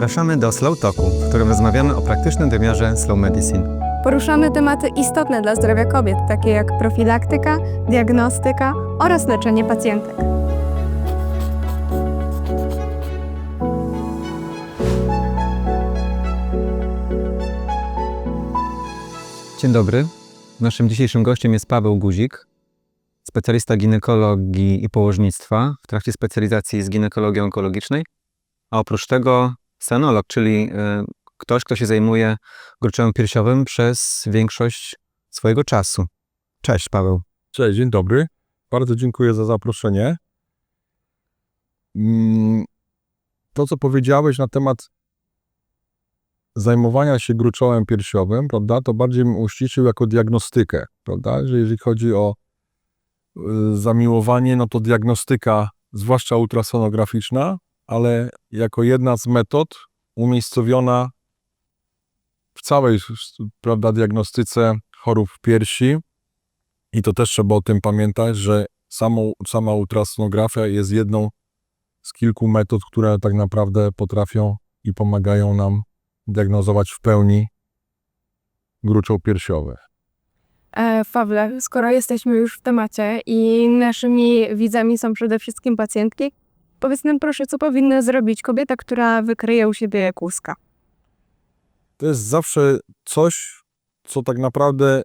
Zapraszamy do Slow Talku, w którym rozmawiamy o praktycznym wymiarze slow medicine. Poruszamy tematy istotne dla zdrowia kobiet, takie jak profilaktyka, diagnostyka oraz leczenie pacjentek. Dzień dobry. Naszym dzisiejszym gościem jest Paweł Guzik, specjalista ginekologii i położnictwa w trakcie specjalizacji z ginekologii onkologicznej, a oprócz tego senolog, czyli y, ktoś, kto się zajmuje gruczołem piersiowym przez większość swojego czasu. Cześć Paweł. Cześć, dzień dobry. Bardzo dziękuję za zaproszenie. Mm, To, co powiedziałeś na temat zajmowania się gruczołem piersiowym, prawda, to bardziej bym uściślił jako diagnostykę, prawda, że jeżeli chodzi o y, zamiłowanie, no to diagnostyka, zwłaszcza ultrasonograficzna, ale jako jedna z metod umiejscowiona w całej, prawda, diagnostyce chorób piersi, i to też trzeba o tym pamiętać, że samą, sama ultrasonografia jest jedną z kilku metod, które tak naprawdę potrafią i pomagają nam diagnozować w pełni gruczoł piersiowy. E, Pawle, skoro jesteśmy już w temacie i naszymi widzami są przede wszystkim pacjentki, powiedz nam proszę, co powinna zrobić kobieta, która wykryje u siebie kłuska? To jest zawsze coś, co tak naprawdę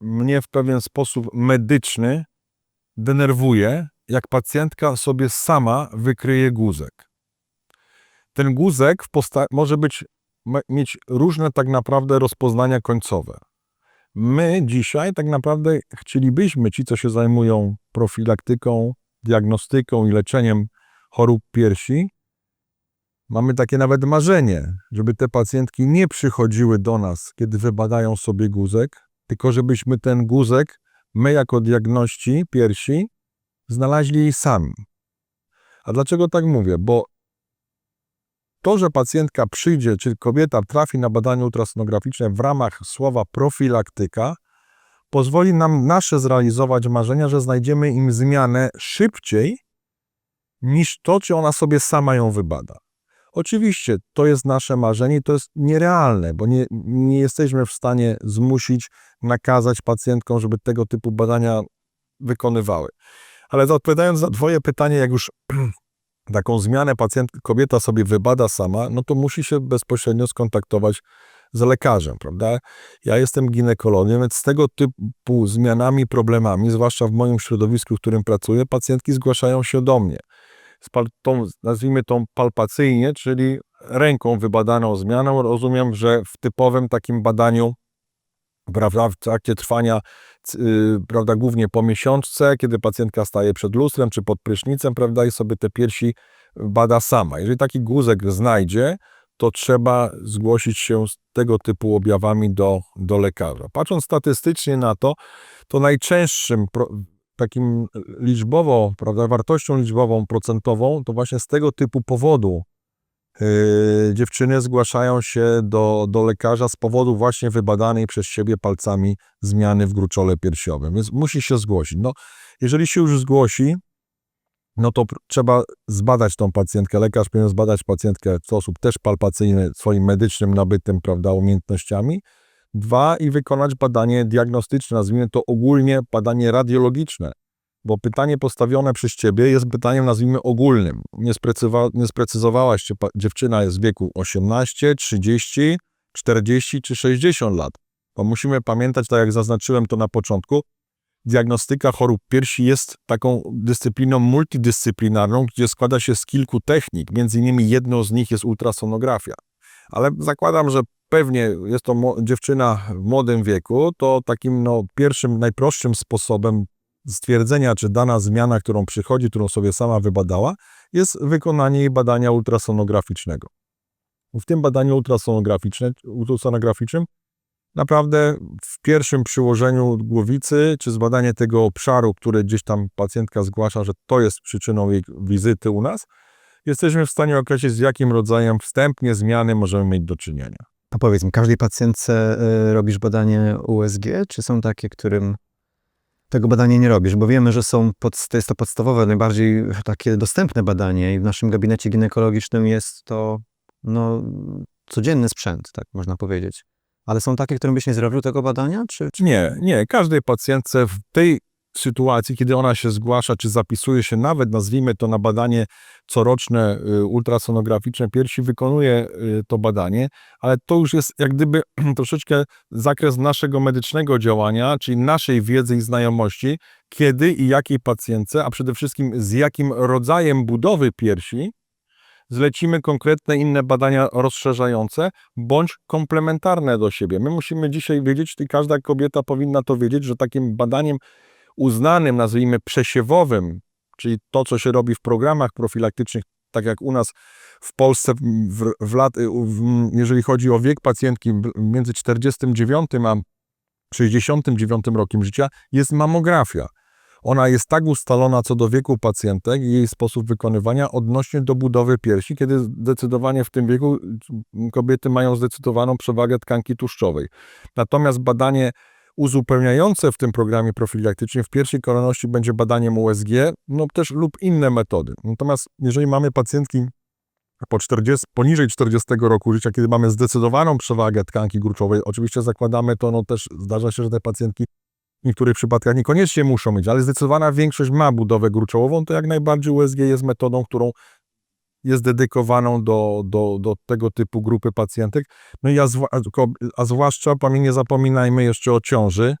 mnie w pewien sposób medyczny denerwuje, jak pacjentka sobie sama wykryje guzek. Ten guzek może być, mieć różne tak naprawdę rozpoznania końcowe. My dzisiaj tak naprawdę chcielibyśmy, ci co się zajmują profilaktyką, diagnostyką i leczeniem chorób piersi, mamy takie nawet marzenie, żeby te pacjentki nie przychodziły do nas, kiedy wybadają sobie guzek, tylko żebyśmy ten guzek, my jako diagności piersi, znaleźli sami. A dlaczego tak mówię? Bo to, że pacjentka przyjdzie, czy kobieta trafi na badanie ultrasonograficzne w ramach słowa profilaktyka, pozwoli nam nasze zrealizować marzenia, że znajdziemy im zmianę szybciej niż to, czy ona sobie sama ją wybada. Oczywiście to jest nasze marzenie to jest nierealne, bo nie, nie jesteśmy w stanie zmusić, nakazać pacjentkom, żeby tego typu badania wykonywały. Ale odpowiadając na Twoje pytanie, jak już taką zmianę pacjent, kobieta sobie wybada sama, no to musi się bezpośrednio skontaktować z lekarzem, prawda? Ja jestem ginekologiem, więc z tego typu zmianami, problemami, zwłaszcza w moim środowisku, w którym pracuję, pacjentki zgłaszają się do mnie tą, nazwijmy tą palpacyjnie, czyli ręką wybadaną zmianą. Rozumiem, że w typowym takim badaniu, prawda, w trakcie trwania, yy, prawda, głównie po miesiączce, kiedy pacjentka staje przed lustrem czy pod prysznicem, prawda, i sobie te piersi bada sama. Jeżeli taki guzek znajdzie, to trzeba zgłosić się z tego typu objawami do, do lekarza. Patrząc statystycznie na to, to najczęstszym pro, takim liczbowo, prawda, wartością liczbową, procentową, to właśnie z tego typu powodu yy, dziewczyny zgłaszają się do, do lekarza z powodu właśnie wybadanej przez siebie palcami zmiany w gruczole piersiowym. Więc musi się zgłosić. No, jeżeli się już zgłosi, no to trzeba zbadać tą pacjentkę. Lekarz powinien zbadać pacjentkę w sposób też palpacyjny, swoim medycznym nabytym, prawda, umiejętnościami. Dwa, i wykonać badanie diagnostyczne, nazwijmy to ogólnie badanie radiologiczne, bo pytanie postawione przez ciebie jest pytaniem, nazwijmy ogólnym. Nie, sprecywa, nie sprecyzowałaś, pa, dziewczyna jest w wieku 18, 30, 40 czy 60 lat. Bo musimy pamiętać, tak jak zaznaczyłem to na początku, diagnostyka chorób piersi jest taką dyscypliną multidyscyplinarną, gdzie składa się z kilku technik. Między innymi jedną z nich jest ultrasonografia. Ale zakładam, że pewnie jest to dziewczyna w młodym wieku, to takim no, pierwszym, najprostszym sposobem stwierdzenia, czy dana zmiana, którą przychodzi, którą sobie sama wybadała, jest wykonanie jej badania ultrasonograficznego. W tym badaniu ultrasonograficzne- ultrasonograficznym naprawdę w pierwszym przyłożeniu głowicy, czy zbadanie tego obszaru, który gdzieś tam pacjentka zgłasza, że to jest przyczyną jej wizyty u nas, jesteśmy w stanie określić, z jakim rodzajem wstępnie zmiany możemy mieć do czynienia. A powiedz mi, każdej pacjentce y, robisz badanie USG, czy są takie, którym tego badania nie robisz? Bo wiemy, że są pod, to jest to podstawowe, najbardziej takie dostępne badanie i w naszym gabinecie ginekologicznym jest to no, codzienny sprzęt, tak można powiedzieć. Ale są takie, którym byś nie zrobił tego badania? Czy, czy... Nie, nie. Każdej pacjentce w tej sytuacji, kiedy ona się zgłasza, czy zapisuje się nawet, nazwijmy to na badanie coroczne y, ultrasonograficzne piersi, wykonuje y, to badanie, ale to już jest jak gdyby troszeczkę zakres naszego medycznego działania, czyli naszej wiedzy i znajomości, kiedy i jakiej pacjentce, a przede wszystkim z jakim rodzajem budowy piersi zlecimy konkretne inne badania rozszerzające bądź komplementarne do siebie. My musimy dzisiaj wiedzieć, i każda kobieta powinna to wiedzieć, że takim badaniem uznanym, nazwijmy przesiewowym, czyli to, co się robi w programach profilaktycznych, tak jak u nas w Polsce, w, w lat, w, jeżeli chodzi o wiek pacjentki między 49 a 69 rokiem życia, jest mamografia. Ona jest tak ustalona co do wieku pacjentek i jej sposób wykonywania odnośnie do budowy piersi, kiedy zdecydowanie w tym wieku mm, kobiety mają zdecydowaną przewagę tkanki tłuszczowej. Natomiast badanie uzupełniające w tym programie profilaktycznym w pierwszej kolejności będzie badaniem USG, no też lub inne metody. Natomiast jeżeli mamy pacjentki po 40, poniżej 40 roku życia, kiedy mamy zdecydowaną przewagę tkanki gruczowej, oczywiście zakładamy to, no też zdarza się, że te pacjentki w niektórych przypadkach niekoniecznie muszą mieć, ale zdecydowana większość ma budowę gruczołową, to jak najbardziej USG jest metodą, którą jest dedykowaną do, do, do tego typu grupy pacjentek. No i a, zwa, a zwłaszcza, nie zapominajmy jeszcze o ciąży,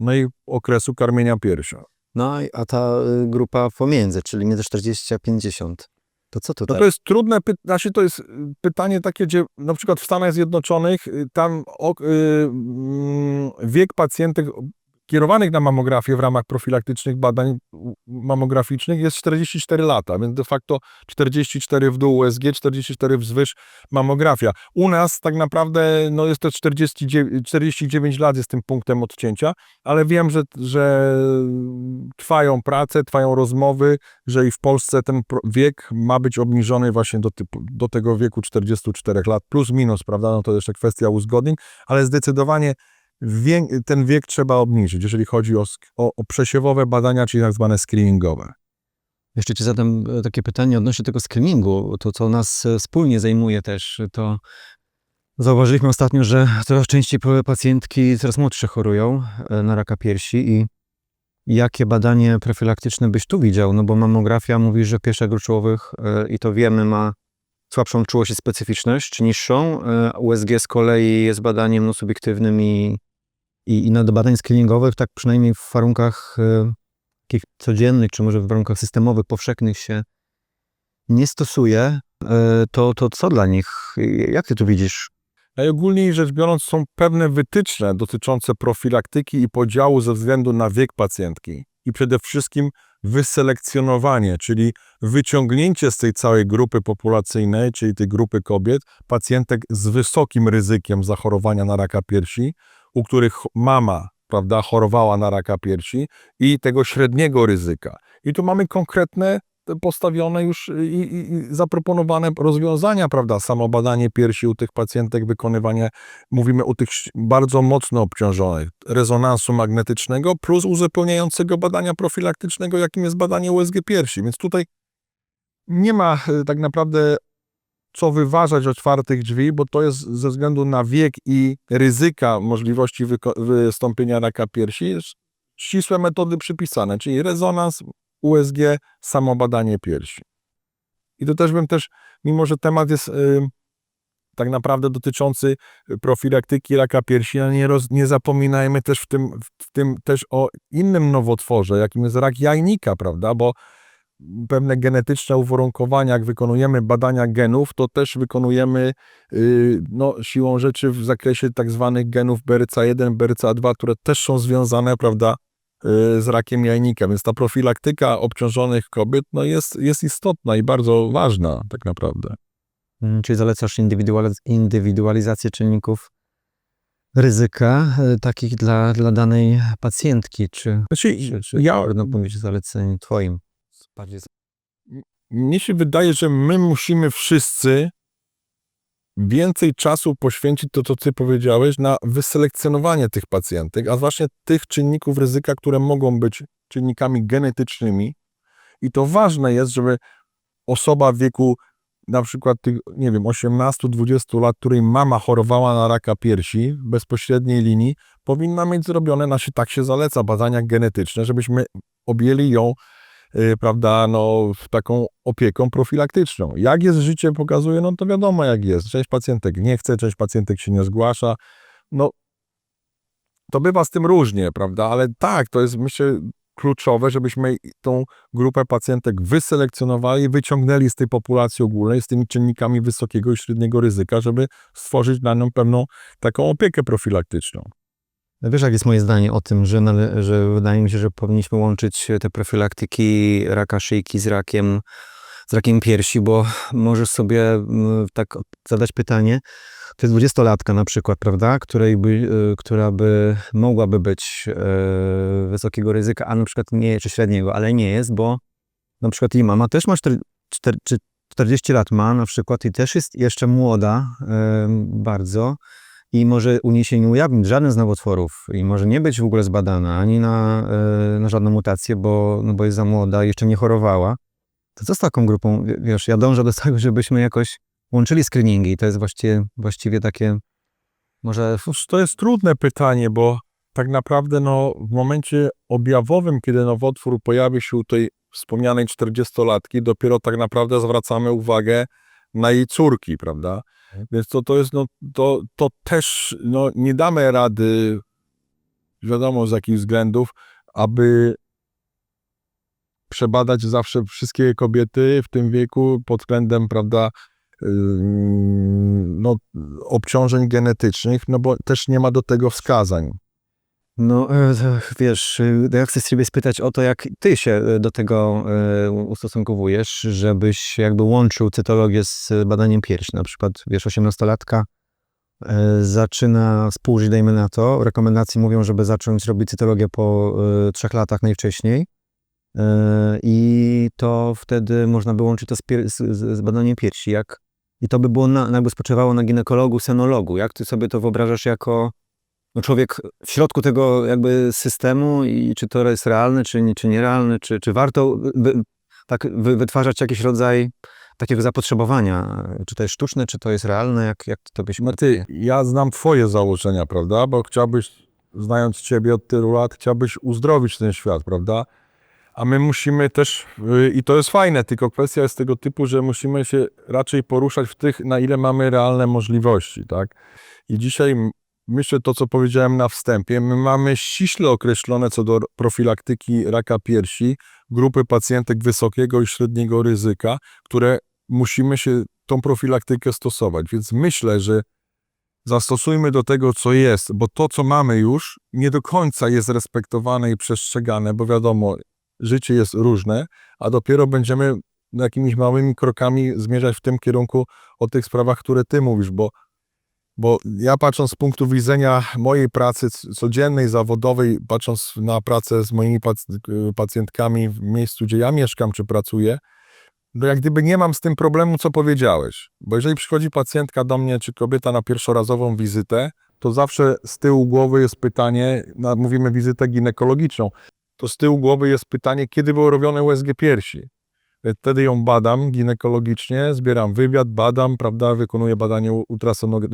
no i okresu karmienia piersią. No, i- a ta y, grupa pomiędzy, czyli między 40 a 50. To co No tutaj? to jest trudne pytanie, znaczy to jest y, pytanie takie, gdzie na przykład w Stanach Zjednoczonych y, tam ok, y, mm, wiek pacjentek kierowanych na mamografię w ramach profilaktycznych badań mamograficznych jest 44 lata, więc de facto 44 w dół USG, 44 wzwyż mamografia. U nas tak naprawdę no jest to 49, 49 lat jest tym punktem odcięcia, ale wiem, że, że trwają prace, trwają rozmowy, że i w Polsce ten wiek ma być obniżony właśnie do, typu, do tego wieku 44 lat, plus minus, prawda, no to jeszcze kwestia uzgodnień, ale zdecydowanie wiek, ten wiek trzeba obniżyć, jeżeli chodzi o, o, o przesiewowe badania, czyli tak zwane screeningowe. Jeszcze ci zadam e, takie pytanie odnośnie tego screeningu. To, co nas e, wspólnie zajmuje też, to zauważyliśmy ostatnio, że coraz częściej pacjentki coraz młodsze chorują e, na raka piersi i jakie badanie profilaktyczne byś tu widział? No bo mamografia mówi, że piersiach gruczołowych e, i to wiemy ma słabszą czułość i specyficzność, niższą. USG z kolei jest badaniem no, subiektywnym i, i, i na do badań screeningowych, tak przynajmniej w warunkach e, takich codziennych, czy może w warunkach systemowych, powszechnych się nie stosuje, e, to, to co dla nich? Jak ty to widzisz? Najogólniej rzecz biorąc są pewne wytyczne dotyczące profilaktyki i podziału ze względu na wiek pacjentki i przede wszystkim wyselekcjonowanie, czyli wyciągnięcie z tej całej grupy populacyjnej, czyli tej grupy kobiet, pacjentek z wysokim ryzykiem zachorowania na raka piersi, u których mama prawda, chorowała na raka piersi i tego średniego ryzyka. I tu mamy konkretne postawione już i, i, i zaproponowane rozwiązania, prawda, samobadanie piersi u tych pacjentek, wykonywanie, mówimy u tych bardzo mocno obciążonych, rezonansu magnetycznego plus uzupełniającego badania profilaktycznego, jakim jest badanie USG piersi. Więc tutaj nie ma e, tak naprawdę co wyważać otwartych drzwi, bo to jest ze względu na wiek i ryzyka możliwości wystąpienia raka piersi, ścisłe metody przypisane, czyli rezonans, USG, samobadanie piersi. I to też bym też, mimo że temat jest y, tak naprawdę dotyczący profilaktyki raka piersi, ale nie, roz, nie zapominajmy też w tym, w tym też o innym nowotworze, jakim jest rak jajnika, prawda, bo pewne genetyczne uwarunkowania, jak wykonujemy badania genów, to też wykonujemy y, no, siłą rzeczy w zakresie tak zwanych genów BRCA1, BRCA2, które też są związane, prawda, y, z rakiem jajnika, więc ta profilaktyka obciążonych kobiet no, jest, jest istotna i bardzo ważna tak naprawdę. Mm, Czyli zalecasz indywidualiz- indywidualizację czynników ryzyka e, takich dla, dla danej pacjentki, czy, Znaczy, czy, czy ja, trudno powiedzieć zaleceń twoim? Bardziej mnie się wydaje, że my musimy wszyscy więcej czasu poświęcić to, co ty powiedziałeś, na wyselekcjonowanie tych pacjentek, a właśnie tych czynników ryzyka, które mogą być czynnikami genetycznymi. I to ważne jest, żeby osoba w wieku na przykład tych, nie wiem, 18-20 lat, której mama chorowała na raka piersi w bezpośredniej linii, powinna mieć zrobione, znaczy tak się zaleca, badania genetyczne, żebyśmy objęli ją, prawda, no, taką opieką profilaktyczną. Jak jest życie, pokazuje, no to wiadomo jak jest. Część pacjentek nie chce, część pacjentek się nie zgłasza. No, to bywa z tym różnie, prawda, ale tak, to jest myślę kluczowe, żebyśmy tą grupę pacjentek wyselekcjonowali wyciągnęli z tej populacji ogólnej, z tymi czynnikami wysokiego i średniego ryzyka, żeby stworzyć dla nią pewną taką opiekę profilaktyczną. Wiesz, jak jest moje zdanie o tym, że, że wydaje mi się, że powinniśmy łączyć te profilaktyki raka szyjki z rakiem, z rakiem piersi, bo możesz sobie tak zadać pytanie, to jest dwudziestolatka na przykład, prawda, której by, y, która by mogłaby być e, wysokiego ryzyka, a na przykład nie, czy średniego, ale nie jest, bo na przykład jej mama też ma 4, 4, czy 40 lat ma na przykład i też jest jeszcze młoda bardzo i może u niej się nie ujawnić żaden z nowotworów i może nie być w ogóle zbadana ani na, e, na żadną mutację, bo, no bo jest za młoda i jeszcze nie chorowała, to co z taką grupą? Wie- Wiesz, ja dążę do tego, żebyśmy jakoś łączyli screeningi i to jest właściwie, właściwie takie może to jest trudne pytanie, bo tak naprawdę no, w momencie objawowym, kiedy nowotwór pojawi się u tej wspomnianej 40-latki, dopiero tak naprawdę zwracamy uwagę na jej córki, prawda? Więc to, to jest, no, to, to też no, nie damy rady, wiadomo z jakich względów, aby przebadać zawsze wszystkie kobiety w tym wieku pod względem, prawda, no, obciążeń genetycznych, no bo też nie ma do tego wskazań. No, e, wiesz, e, ja chcę ciebie spytać o to, jak ty się e, do tego ustosunkowujesz, żebyś jakby łączył cytologię z badaniem piersi. Na przykład, wiesz, 18-latka e, zaczyna współżyć, dajmy na to. Rekomendacje mówią, żeby zacząć robić cytologię po trzech latach najwcześniej. I to wtedy można by łączyć to z, z z badaniem piersi. Jak, I to by było na, jakby spoczywało na ginekologu, senologu. Jak ty sobie to wyobrażasz jako no człowiek w środku tego jakby systemu i czy to jest realne, czy, nie- czy nierealne, czy, czy warto wy, tak wy, wytwarzać jakiś rodzaj takiego zapotrzebowania, czy to jest sztuczne, czy to jest realne, jak, jak to byś... No ty, ja znam twoje założenia, prawda, bo chciałbyś, znając ciebie od tylu lat, chciałbyś uzdrowić ten świat, prawda? A my musimy też, y, i to jest fajne, tylko kwestia jest tego typu, że musimy się raczej poruszać w tych, na ile mamy realne możliwości, tak? I dzisiaj myślę to, co powiedziałem na wstępie, my mamy ściśle określone co do profilaktyki raka piersi, grupy pacjentek wysokiego i średniego ryzyka, które musimy się tą profilaktykę stosować. Więc myślę, że zastosujmy do tego, co jest, bo to, co mamy już, nie do końca jest respektowane i przestrzegane, bo wiadomo, życie jest różne, a dopiero będziemy jakimiś małymi krokami zmierzać w tym kierunku o tych sprawach, które ty mówisz, bo, bo ja patrząc z punktu widzenia mojej pracy codziennej, zawodowej, patrząc na pracę z moimi pac- pacjentkami w miejscu, gdzie ja mieszkam czy pracuję, no jak gdyby nie mam z tym problemu, co powiedziałeś. Bo jeżeli przychodzi pacjentka do mnie, czy kobieta na pierwszorazową wizytę, to zawsze z tyłu głowy jest pytanie, mówimy wizytę ginekologiczną, to z tyłu głowy jest pytanie, kiedy było robione USG piersi. Wtedy ją badam ginekologicznie, zbieram wywiad, badam, prawda, wykonuję badanie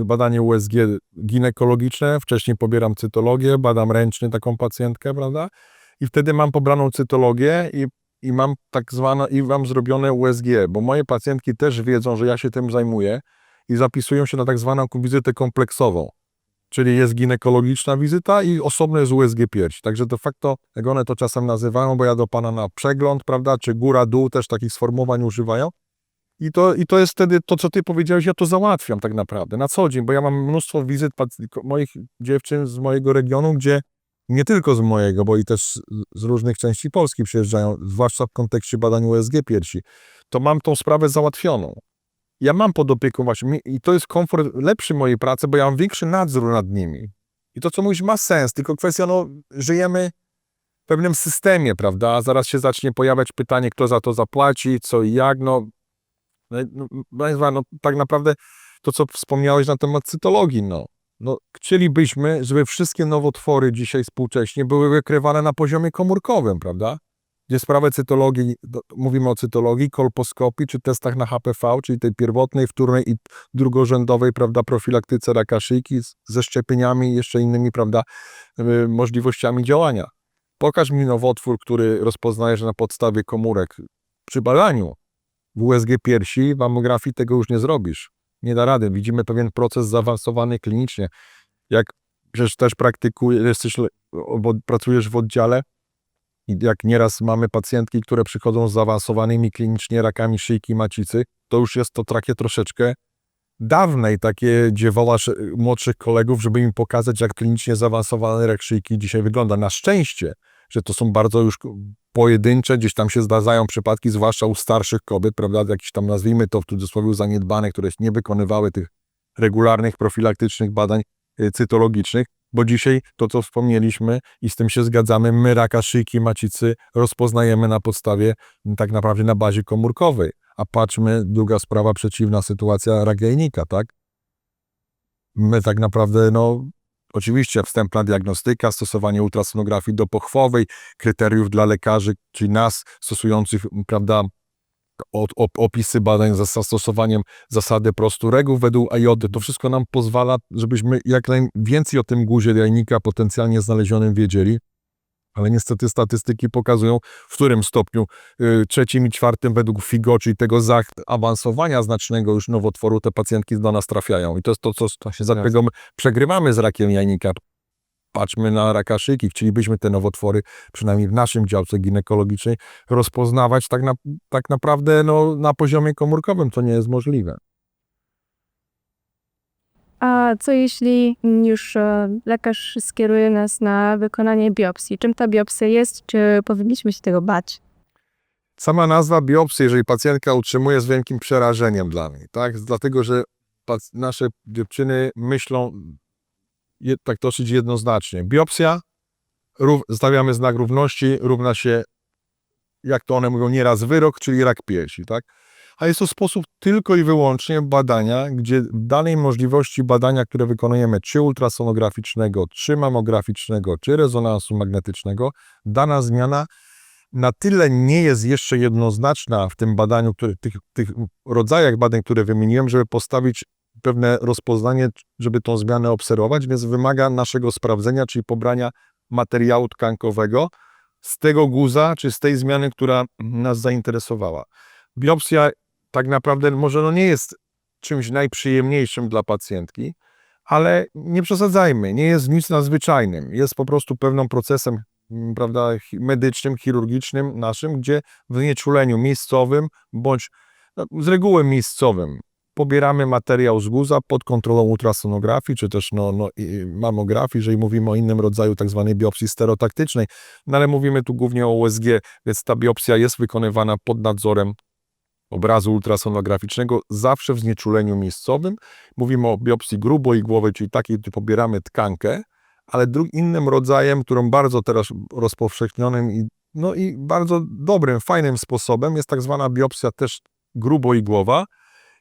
badanie USG ginekologiczne, wcześniej pobieram cytologię, badam ręcznie taką pacjentkę, prawda, i wtedy mam pobraną cytologię i i mam tak zwane, i mam zrobione USG, bo moje pacjentki też wiedzą, że ja się tym zajmuję i zapisują się na tak zwaną wizytę kompleksową. Czyli jest ginekologiczna wizyta i osobno jest USG piersi. Także de facto, jak one to czasem nazywają, bo ja do pana na przegląd, prawda, czy góra, dół też takich sformułowań używają. I to, I to jest wtedy to, co ty powiedziałeś, ja to załatwiam tak naprawdę na co dzień, bo ja mam mnóstwo wizyt moich dziewczyn z mojego regionu, gdzie nie tylko z mojego, bo i też z różnych części Polski przyjeżdżają, zwłaszcza w kontekście badań USG piersi, to mam tą sprawę załatwioną. Ja mam pod opieką właśnie i to jest komfort lepszy mojej pracy, bo ja mam większy nadzór nad nimi. I to, co mówisz, ma sens, tylko kwestia, no, żyjemy w pewnym systemie, prawda? Zaraz się zacznie pojawiać pytanie, kto za to zapłaci, co i jak, no, no, no, no, no tak naprawdę to, co wspomniałeś na temat cytologii, no, no, chcielibyśmy, żeby wszystkie nowotwory dzisiaj współcześnie były wykrywane na poziomie komórkowym, prawda? Gdzie sprawę cytologii, mówimy o cytologii, kolposkopii czy testach na HPV, czyli tej pierwotnej, wtórnej i drugorzędowej, prawda, profilaktyce raka szyjki ze szczepieniami i jeszcze innymi, prawda, y, możliwościami działania. Pokaż mi nowotwór, który rozpoznajesz na podstawie komórek. Przy badaniu w USG piersi, w mammografii tego już nie zrobisz. Nie da rady. Widzimy pewien proces zaawansowany klinicznie. Jak przecież też praktykujesz, jesteś, bo pracujesz w oddziale i jak nieraz mamy pacjentki, które przychodzą z zaawansowanymi klinicznie rakami szyjki macicy, to już jest to takie troszeczkę dawnej, takie gdzie y, młodszych kolegów, żeby im pokazać, jak klinicznie zaawansowany rak szyjki dzisiaj wygląda. Na szczęście, że to są bardzo już pojedyncze, gdzieś tam się zdarzają przypadki, zwłaszcza u starszych kobiet, prawda, jakiś tam nazwijmy to w cudzysłowie zaniedbane, które nie wykonywały tych regularnych, profilaktycznych badań y, cytologicznych, bo dzisiaj to, co wspomnieliśmy i z tym się zgadzamy, my raka szyjki macicy rozpoznajemy na podstawie, m, tak naprawdę na bazie komórkowej. A patrzmy, druga sprawa, przeciwna sytuacja rak jajnika, tak? My tak naprawdę, no, oczywiście wstępna diagnostyka, stosowanie ultrasonografii dopochwowej, kryteriów dla lekarzy, czyli nas stosujących, prawda, opisy badań za zastosowaniem zasady prostu reguł według AJODY. To wszystko nam pozwala, żebyśmy jak najwięcej o tym guzie jajnika potencjalnie znalezionym wiedzieli. Ale niestety statystyki pokazują, w którym stopniu y, trzecim i czwartym według FIGO, czyli tego zaawansowania znacznego już nowotworu, te pacjentki do nas trafiają. I to jest to, co się my przegrywamy z rakiem jajnika. Patrzmy na raka szyjki. Chcielibyśmy te nowotwory, przynajmniej w naszym działce ginekologicznej, rozpoznawać tak, na, tak naprawdę no, na poziomie komórkowym. To nie jest możliwe. A co jeśli już e, lekarz skieruje nas na wykonanie biopsji? Czym ta biopsja jest? Czy powinniśmy się tego bać? Sama nazwa biopsji, jeżeli pacjentka utrzymuje z wielkim przerażeniem dla mnie, tak? Dlatego, że nasze dziewczyny myślą tak dosyć jednoznacznie. Biopsja, rów, stawiamy znak równości, równa się, jak to one mówią, nieraz wyrok, czyli rak piersi, tak? A jest to sposób tylko i wyłącznie badania, gdzie danej możliwości badania, które wykonujemy, czy ultrasonograficznego, czy mamograficznego, czy rezonansu magnetycznego, dana zmiana na tyle nie jest jeszcze jednoznaczna w tym badaniu, który, tych, tych rodzajach badań, które wymieniłem, żeby postawić pewne rozpoznanie, żeby tą zmianę obserwować, więc wymaga naszego sprawdzenia, czyli pobrania materiału tkankowego z tego guza, czy z tej zmiany, która nas zainteresowała. Biopsja tak naprawdę może no nie jest czymś najprzyjemniejszym dla pacjentki, ale nie przesadzajmy, nie jest nic nadzwyczajnym. Jest po prostu pewnym procesem prawda, medycznym, chirurgicznym naszym, gdzie w znieczuleniu miejscowym bądź no, z reguły miejscowym pobieramy materiał z guza pod kontrolą ultrasonografii, czy też no, no, i mammografii, jeżeli mówimy o innym rodzaju tak zwanej biopsji stereotaktycznej, no ale mówimy tu głównie o USG, więc ta biopsja jest wykonywana pod nadzorem obrazu ultrasonograficznego, zawsze w znieczuleniu miejscowym. Mówimy o biopsji gruboigłowej, czyli takiej, gdzie pobieramy tkankę, ale innym rodzajem, którą bardzo teraz rozpowszechnionym i, no i bardzo dobrym, fajnym sposobem jest tak zwana biopsja też gruboigłowa,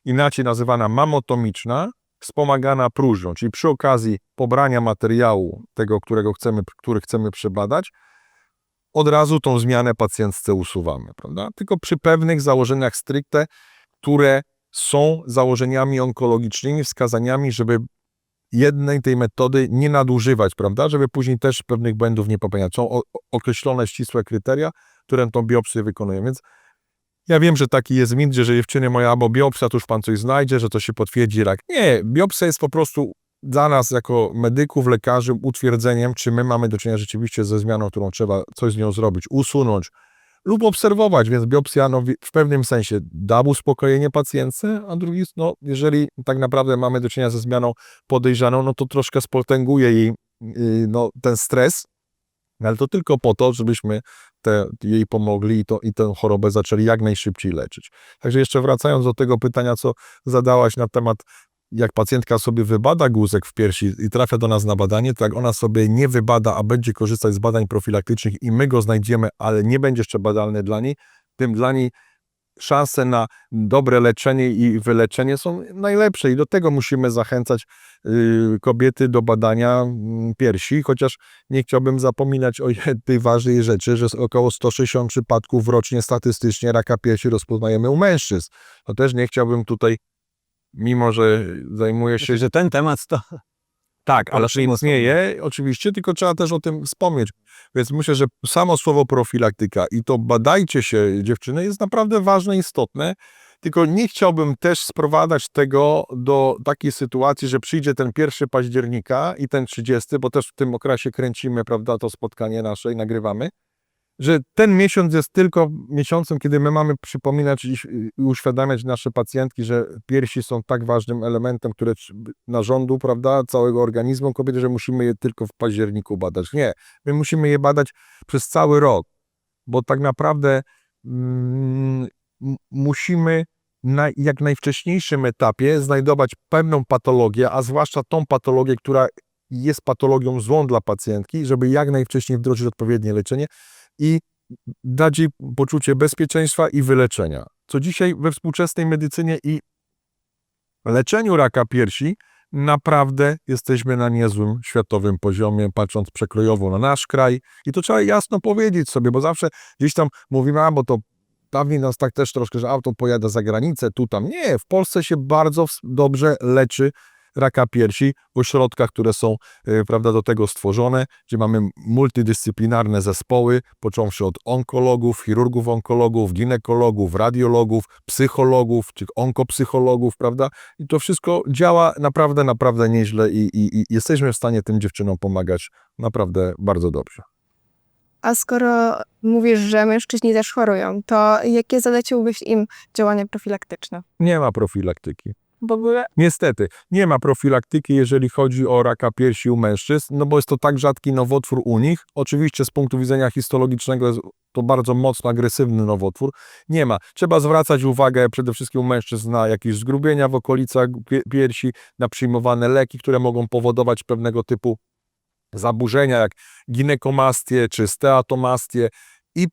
inaczej nazywana mamotomiczna, wspomagana próżnią, czyli przy okazji pobrania materiału, tego, którego chcemy, który chcemy przebadać, od razu tą zmianę pacjentce usuwamy, prawda? Tylko przy pewnych założeniach stricte, które są założeniami onkologicznymi, wskazaniami, żeby jednej tej metody nie nadużywać, prawda? Żeby później też pewnych błędów nie popełniać. Są określone ścisłe kryteria, które tą biopsję wykonują, więc ja wiem, że taki jest mit, że dziewczyny moja, albo biopsja, to już pan coś znajdzie, że to się potwierdzi rak. Nie, biopsja jest po prostu dla nas jako medyków, lekarzy utwierdzeniem, czy my mamy do czynienia rzeczywiście ze zmianą, którą trzeba coś z nią zrobić, usunąć lub obserwować, więc biopsja no, w- pewnym sensie da uspokojenie pacjentce, a drugi, no, jeżeli tak naprawdę mamy do czynienia ze zmianą podejrzaną, no to troszkę spotęguje jej yy, no, ten stres, ale to tylko po to, żebyśmy te, jej pomogli i, to, i tę chorobę zaczęli jak najszybciej leczyć. Także jeszcze wracając do tego pytania, co zadałaś na temat, jak pacjentka sobie wybada guzek w piersi i trafia do nas na badanie, to jak ona sobie nie wybada, a będzie korzystać z badań profilaktycznych i my go znajdziemy, ale nie będzie jeszcze badalny dla niej, tym dla niej szanse na dobre leczenie i wyleczenie są najlepsze i do tego musimy zachęcać y, kobiety do badania mm, piersi, chociaż nie chciałbym zapominać o jednej ważnej rzeczy, że około 160 przypadków rocznie statystycznie raka piersi rozpoznajemy u mężczyzn. To też nie chciałbym tutaj, mimo że zajmuję się Myślę, że ten temat to tak, ale osobno. istnieje, oczywiście, tylko trzeba też o tym wspomnieć. Więc myślę, że samo słowo profilaktyka i to badajcie się, dziewczyny, jest naprawdę ważne, istotne. Tylko nie chciałbym też sprowadzać tego do takiej sytuacji, że przyjdzie ten 1 października i ten 30, bo też w tym okresie kręcimy, prawda, to spotkanie nasze i nagrywamy, że ten miesiąc jest tylko miesiącem, kiedy my mamy przypominać i uświadamiać nasze pacjentki, że piersi są tak ważnym elementem, które narządu, prawda, całego organizmu kobiety, że musimy je tylko w październiku badać. Nie, my musimy je badać przez cały rok, bo tak naprawdę mm, musimy na jak najwcześniejszym etapie znajdować pewną patologię, a zwłaszcza tą patologię, która jest patologią złą dla pacjentki, żeby jak najwcześniej wdrożyć odpowiednie leczenie i dać jej poczucie bezpieczeństwa i wyleczenia. Co dzisiaj we współczesnej medycynie i leczeniu raka piersi naprawdę jesteśmy na niezłym światowym poziomie, patrząc przekrojowo na nasz kraj. I to trzeba jasno powiedzieć sobie, bo zawsze gdzieś tam mówimy, a bo to dawniej nas tak też troszkę, że auto pojada za granicę, tu tam. Nie, w Polsce się bardzo dobrze leczy raka piersi w ośrodkach, które są e, prawda, do tego stworzone, gdzie mamy multidyscyplinarne zespoły, począwszy od onkologów, chirurgów onkologów, ginekologów, radiologów, psychologów, czy onkopsychologów, prawda? I to wszystko działa naprawdę, naprawdę nieźle i, i, i jesteśmy w stanie tym dziewczynom pomagać naprawdę bardzo dobrze. A skoro mówisz, że mężczyźni też chorują, to jakie zaleciłbyś im działania profilaktyczne? Nie ma profilaktyki. W ogóle Niestety, nie ma profilaktyki, jeżeli chodzi o raka piersi u mężczyzn, no bo jest to tak rzadki nowotwór u nich. Oczywiście z punktu widzenia histologicznego jest to bardzo mocno agresywny nowotwór. Nie ma. Trzeba zwracać uwagę przede wszystkim u mężczyzn na jakieś zgrubienia w okolicach pie- piersi, na przyjmowane leki, które mogą powodować pewnego typu zaburzenia, jak ginekomastię czy steatomastię i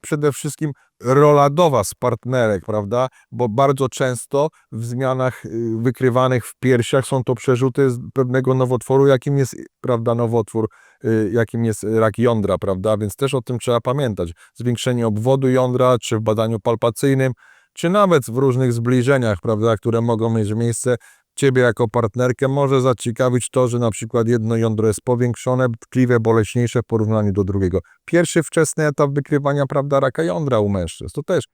przede wszystkim rola do Was, partnerek, prawda? Bo bardzo często w zmianach y, wykrywanych w piersiach są to przerzuty z pewnego nowotworu, jakim jest, prawda, nowotwór, y, jakim jest rak jądra, prawda? Więc też o tym trzeba pamiętać. Zwiększenie obwodu jądra, czy w badaniu palpacyjnym, czy nawet w różnych zbliżeniach, prawda, które mogą mieć miejsce, Ciebie jako partnerkę może zaciekawić to, że na przykład jedno jądro jest powiększone, tkliwe, boleśniejsze w porównaniu do drugiego. Pierwszy wczesny etap wykrywania, prawda, raka jądra u mężczyzn. To też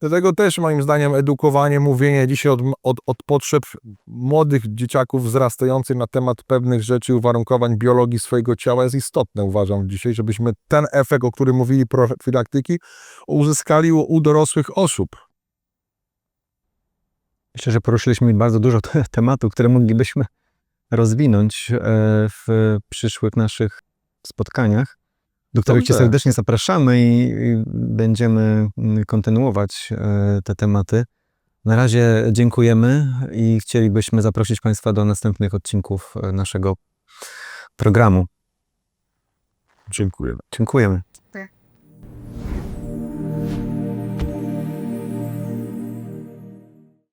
Dlatego też moim zdaniem edukowanie, mówienie dzisiaj od, od, od potrzeb młodych dzieciaków wzrastających na temat pewnych rzeczy, uwarunkowań biologii swojego ciała jest istotne, uważam dzisiaj, żebyśmy ten efekt, o którym mówili profilaktyki, uzyskali u, u dorosłych osób. Myślę, że poruszyliśmy bardzo dużo te- tematów, które moglibyśmy rozwinąć e, w przyszłych naszych spotkaniach, do których Cię serdecznie zapraszamy i będziemy mm, kontynuować e, te tematy. Na razie dziękujemy i chcielibyśmy zaprosić Państwa do następnych odcinków e, naszego programu. Dziękuję. Dziękujemy.